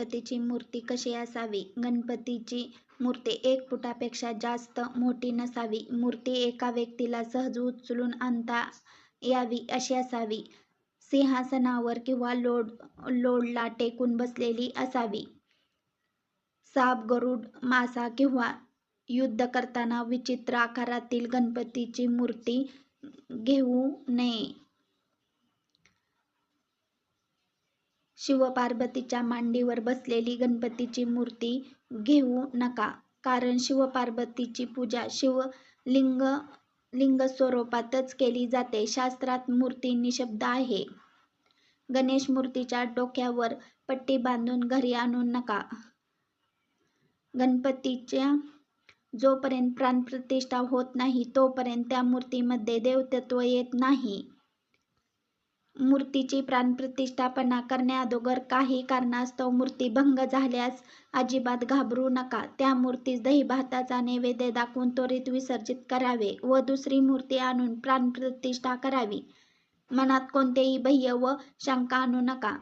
गणपतीची मूर्ती कशी असावी? गणपतीची मूर्ती एक फुटापेक्षा जास्त मोठी नसावी. मूर्ती एका व्यक्तीला सहज उचलून आणता यावी अशी असावी. सिंहासनावर किंवा लोड लोडला टेकून बसलेली असावी. साप गरुड मासा किंवा युद्ध करताना विचित्र आकारातील गणपतीची मूर्ती घेऊ नये. शिवपार्वतीच्या मांडीवर बसलेली गणपतीची मूर्ती घेऊ नका. कारण शिवपार्वतीची पूजा शिवलिंग लिंग स्वरूपातच केली जाते. शास्त्रात मूर्ती निशब्द आहे. गणेश मूर्तीच्या डोक्यावर पट्टी बांधून घरी आणू नका. गणपतीच्या जोपर्यंत प्राणप्रतिष्ठा होत नाही तोपर्यंत त्या मूर्तीमध्ये देवतत्व येत नाही. मूर्तीची प्राणप्रतिष्ठापना करण्याअगोदर काही कारणास्तव मूर्ती भंग झाल्यास अजिबात घाबरू नका. त्या मूर्तीस दहीभाताचा नैवेद्य दाखवून त्वरित विसर्जित करावे व दुसरी मूर्ती आणून प्राणप्रतिष्ठा करावी. मनात कोणतेही भय व शंका आणू नका.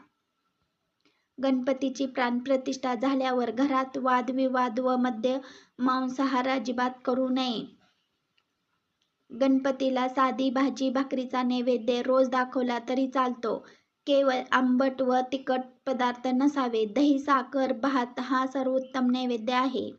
गणपतीची प्राणप्रतिष्ठा झाल्यावर घरात वादविवाद व मध्य मांसाहार अजिबात करू नये. गणपतीला साधी भाजी भाकरीचा नैवेद्य रोज दाखवला तरी चालतो. केवळ आंबट व तिखट पदार्थ नसावे. दही साखर भात हा सर्वोत्तम नैवेद्य आहे.